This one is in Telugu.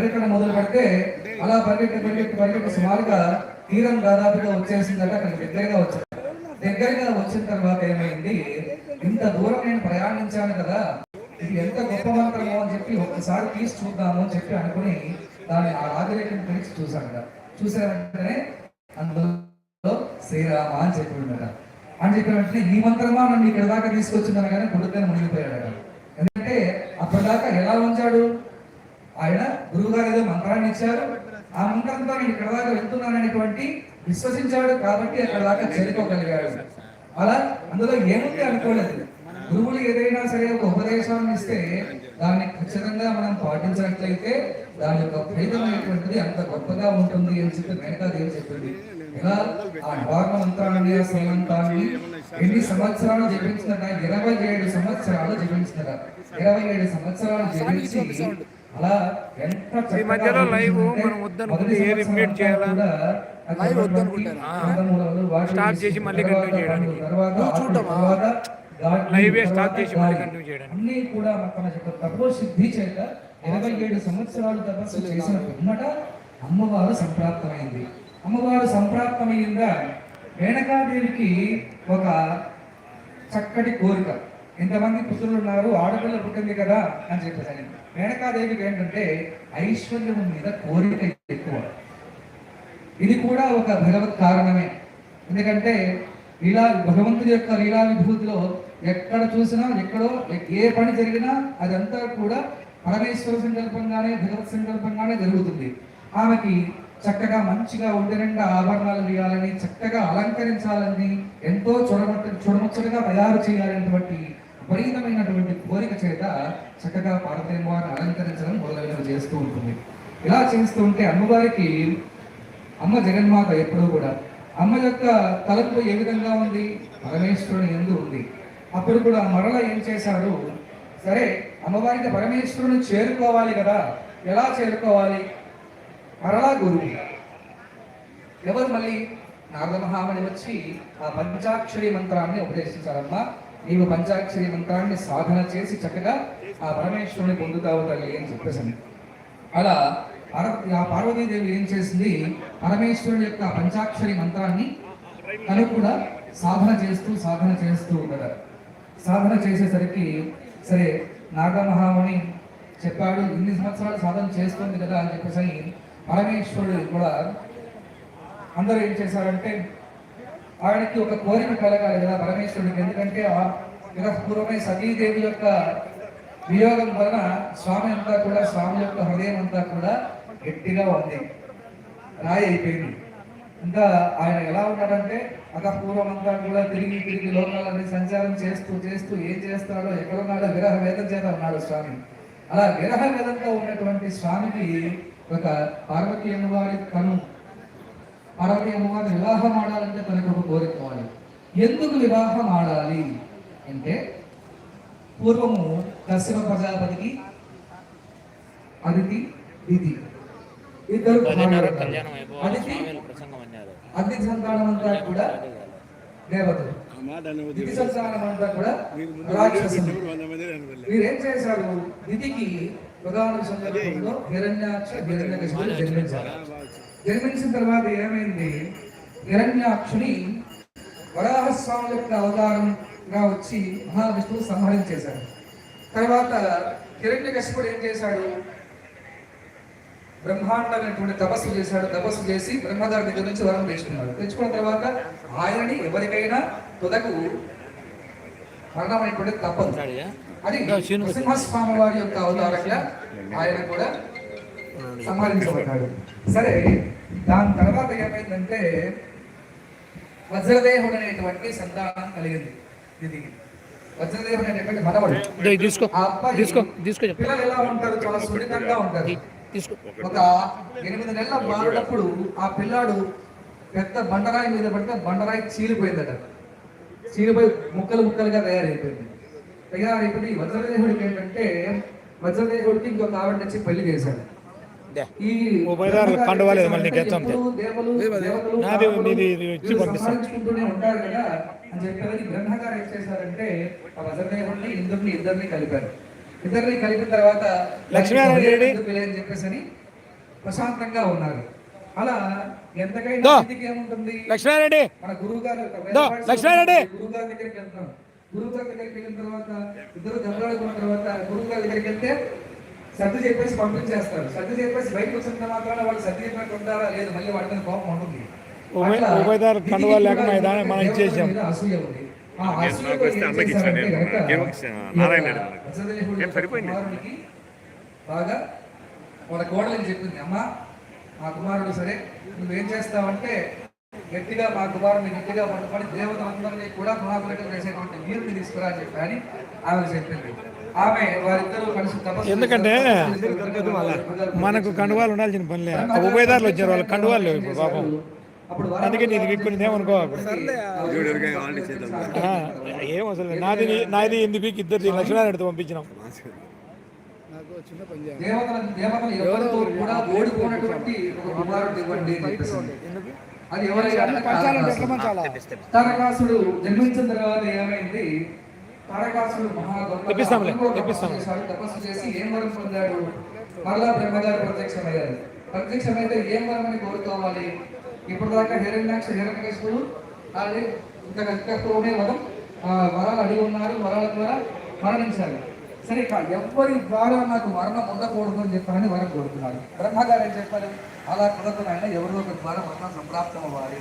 పరిగెట్టడం మొదలు పెడితే అలా పరిగెట్టి పరిగెట్టి పరిగెట్టి సుమారుగా తీరం దాదాపుగా వచ్చేసిందట అక్కడ దగ్గరగా వచ్చారు. దగ్గరగా వచ్చిన తర్వాత ఏమైంది? ఇంత దూరం నేను ప్రయాణించాను కదా ఇది ఎంత గొప్ప మంత్రమో అని చెప్పి ఒక్కసారి తీసి చూద్దాము అని చెప్పి అనుకుని దాన్ని ఆ రాజరేఖను పిలిచి చూశాడట చూసిన వెంటనే అందులో శ్రీరామ అని చెప్పి ఉండట అని చెప్పిన వెంటనే ఈ మంత్రమా? నన్ను ఇక్కడ దాకా తీసుకొచ్చిందని కానీ గుడికని మునిగిపోయాడట. ఎందుకంటే అప్పటిదాకా ఎలా ఉంచాడు ఆయన గురువు గారు ఏదో మంత్రాన్ని ఇచ్చారు ఆ మంత్రంతో నేను ఇక్కడ దాకా వెళ్తున్నాననేటువంటి విశ్వసించాడు కాబట్టి అక్కడ దాకా చేరుకోగలిగాడు. అలా అందులో ఏముంది అనుకోలేదు. గురువులు ఏదైనా సరే ఒక ఉపదేశాన్ని ఇస్తే దాన్ని ఖచ్చితంగా మనం పాటించినట్లయితే దాని యొక్క ఫలితమైనటువంటిది అంత గొప్పగా ఉంటుంది అని చెప్పి మేనకాదేవి చెప్పింది. ఇలా ఆ డ్వార్మ మంత్రాన్ని ఆ శ్రీమంతాన్ని ఎన్ని సంవత్సరాలు జపించినట ఇరవై ఏడు సంవత్సరాలు జపించినట ఇరవై ఏడు సంవత్సరాలు జపించి ఈ మధ్యలో లైవ్ మనం వద్దనుకుంటే ఏ రిపీట్ చేయాలా? లైవ్ స్టార్ట్ చేసి మళ్ళీ కంటిన్యూ చేయడానికి. లైవ్ ఏ స్టార్ట్ చేసి మళ్ళీ కంటిన్యూ చేయడానికి. అన్ని కూడా తన యొక్క తపో సిద్ధి చేత ఇరవై ఏడు సంవత్సరాలు తపస్సు చేసిన పిమ్మట అమ్మవారు సంప్రాప్తమైంది. అమ్మవారు సంప్రాప్తమైందా? రేణకాదేవికి ఒక చక్కటి కోరిక. ఇంతమంది పుత్రులు ఉన్నారు? ఆడపిల్ల పుట్టింది కదా అని చెప్పేసి రేణకాదేవికి ఏంటంటే ఐశ్వర్యం మీద కోరిక ఎక్కువ. ఇది కూడా ఒక భగవత్ కారణమే. ఎందుకంటే లీలా భగవంతుడి యొక్క లీలా విభూతిలో ఎక్కడ చూసినా ఎక్కడో ఏ పని జరిగినా అదంతా కూడా పరమేశ్వర సంకల్పంగానే భగవత్ సంకల్పంగానే జరుగుతుంది. ఆమెకి చక్కగా మంచిగా ఒంటి నిండా ఆభరణాలు వేయాలని చక్కగా అలంకరించాలని ఎంతో చూడమ చూడముచ్చటగా తయారు చేయాలనేటువంటి విపరీతమైనటువంటి కోరిక చేత చక్కగా పార్వతీవారిని అలంకరించడం మొదలైనవి చేస్తూ ఉంటుంది. ఇలా చేస్తూ ఉంటే అమ్మవారికి అమ్మ జగన్మాత ఎప్పుడూ కూడా అమ్మ యొక్క తలంపు ఏ విధంగా ఉంది? పరమేశ్వరుని ఎందు ఉంది. అప్పుడు కూడా మరల ఏం చేశారు? సరే అమ్మవారికి పరమేశ్వరుని చేరుకోవాలి కదా. ఎలా చేరుకోవాలి? మరలా గురువు. ఎవరు మళ్ళీ? నారద మహామణి వచ్చి ఆ పంచాక్షరి మంత్రాన్ని ఉపదేశించారమ్మా. నీవు పంచాక్షరి మంత్రాన్ని సాధన చేసి చక్కగా ఆ పరమేశ్వరుని పొందుతావు తల్లి అని చెప్పేసి అలా పర ఆ పార్వతీదేవి ఏం చేసింది? పరమేశ్వరుని యొక్క పంచాక్షరి మంత్రాన్ని తను కూడా సాధన చేస్తూ సాధన చేస్తూ కదా సాధన చేసేసరికి సరే నాగమహాముని చెప్పాడు ఇన్ని సంవత్సరాలు సాధన చేస్తుంది కదా అని చెప్పేసి పరమేశ్వరుడు కూడా అందరూ ఏం చేశారంటే ఆయనకి ఒక కోరిక కలగాలి కదా పరమేశ్వరుడికి. ఎందుకంటే ఆ పూర్వమే సతీదేవి యొక్క వియోగం వలన స్వామి అంతా కూడా స్వామి యొక్క హృదయం అంతా కూడా గట్టిగా ఉంది. రాయి అయిపోయింది. ఇంకా ఆయన ఎలా ఉన్నాడంటే అతపూర్వం అంతా కూడా తిరిగి తిరిగి లోకాలన్నీ సంచారం చేస్తూ చేస్తూ ఏం చేస్తాడో ఎక్కడున్నాడో విరహ వేదం చేత ఉన్నాడు స్వామి. అలా విరహ వేదంతో ఉన్నటువంటి స్వామికి ఒక పార్వతీ అమ్మవారి తను అమ్మవారిని వివాహం ఆడాలంటే తనకు ఒక కోరిక కావాలి. ఎందుకు వివాహం ఆడాలి? అంటే పూర్వము కశ్యప ప్రజాపతికి అదితి దితి ఇద్దరు అదితి అదితి సంతానం అంతా కూడా దేవతలు. దితి సంతానం అంతా కూడా రాక్షసులు. ఏం చేశారు? దితికి ప్రధాన సందర్భంలో హిరణ్యాక్ష జన్మించారు. జన్మించిన తర్వాత ఏమైంది? హిరణ్యాక్షుని వరాహస్వామి యొక్క అవతారంగా వచ్చి మహావిష్ణువు సంహరించేశాడు తర్వాత హిరణ్యకశిపుడు ఏం చేశాడు? బ్రహ్మాండమైనటువంటి తపస్సు చేశాడు. తపస్సు చేసి బ్రహ్మగారి దగ్గర నుంచి వరం తెచ్చుకున్నాడు. తెచ్చుకున్న తర్వాత ఆయనని ఎవరికైనా తుదకు మరణమైనటువంటి తప్పదు. అది నరసింహస్వామి వారి యొక్క అవతారంగా ఆయన కూడా సంహరించబడ్డాడు. సరే దాని తర్వాత ఏమైందంటే వజ్రదేవుడు అనేటువంటి సంతానం కలిగింది. ఇది వజ్రదేవుడు అనేటువంటి మనవడు. తీసుకో తీసుకో తీసుకో పిల్లలు ఎలా ఉంటారు? చాలా సున్నితంగా ఉంటారు. ఒక ఎనిమిది నెలల బాలుడప్పుడు ఆ పిల్లాడు పెద్ద బండరాయి మీద పడితే బండరాయి చీలిపోయిందట. చీలిపోయి ముక్కలు ముక్కలుగా తయారైపోయింది. తయారైపోయి వజ్రదేవుడికి ఏంటంటే వజ్రదేవుడికి ఇంకొక ఆవిడ నుంచి పెళ్ళి చేశాడు. దే. ఈ ఓ బయలుదేరు, కండువాలేదు మళ్ళీ నీకు ఎత్తాం నాది పాపలు నీది ఇది ఇచ్చి వీళ్ళు పంపిస్తా. సంహరించుకుంటూనే ఉంటారు కదా అని చెప్పేది బ్రహ్మగారు ఏం చేశారంటే ఆ వజ్రదేవుడిని ఇంద్రుడిని ఇద్దరిని కలిపారు. ఇద్దరిని కలిపిన తర్వాత లక్ష్మీనారాయణ అని చెప్పేసి అని ప్రశాంతంగా ఉన్నారు. అలా ఎంతకైనా ఏముంటుంది? లక్ష్మారెడ్డి మన గురువు గారు. గురువు గారి దగ్గరికి వెళ్తాం. గురువు గారి దగ్గరికి వెళ్ళిన తర్వాత ఇద్దరు దెబ్బలాడుకున్న తర్వాత గురువు గారి దగ్గరికి వెళ్తే సర్ది చెప్పేసి పంపించేస్తారు. సర్ది చెప్పేసి బయటకు వచ్చిన మాత్రాన వాళ్ళు సర్ది చెప్పినట్టు ఉంటారా? లేదు మళ్ళీ వాడి మీద కోపం ఉంటుంది. అసూయ ఉంది. ఏం ఏం బాగా వాళ్ళ కోడలని చెప్పింది. అమ్మా మా కుమారుడు సరే నువ్వేం చేస్తావంటే గట్టిగా మా కుమారుని గట్టిగా పట్టుకొని దేవతలందరినీ కూడా మహాకులకం చేసేటువంటి వీరుని తీసుకురా అని చెప్పి అని ఆమె చెప్పింది. ఎందుకంటే. మనకు కండువాలు ఉండాల్సిన పనిలే ఉభయదారులు వచ్చారు వాళ్ళు కండువాలు లేవు ఇప్పుడు పాపం. అందుకే నీది విక్కునిది ఏమనుకో ఏం అసలు. నాది నాది ఎనిమిది పీకి ఇద్దరిది లక్ష్మీనారాయణతో పంపించినాం. అది ఎవరైనా తారకాసుడు జన్మించిన తర్వాత ఏమైంది? తారకాసుడు మహా గొప్పగా తెప్పిస్తాంలే, తపస్సు చేసి ఏం వరం పొందాడు? మరలా బ్రహ్మగారు ప్రత్యక్షమయ్యారు. ప్రత్యక్షమైతే ఏం వరం అని కోరుకోవాలి? ఇప్పుడు దాకా హిరణ్యాక్ష హిరణ్యకశిపుడు అలాగే ఇంకా వరం ఆ, వరాలు అడిగి ఉన్నారు వరాల ద్వారా మరణించాలి సరే ఇక ఎవ్వరి ద్వారా నాకు మరణం ఉండకూడదు అని చెప్పారని వరం కోరుతున్నారు బ్రహ్మగారు ఏం చెప్పారు? అలా కుదరదు ఆయన ఎవరిలో ఒక ద్వారా మరణం సంప్రాప్తం అవ్వాలి.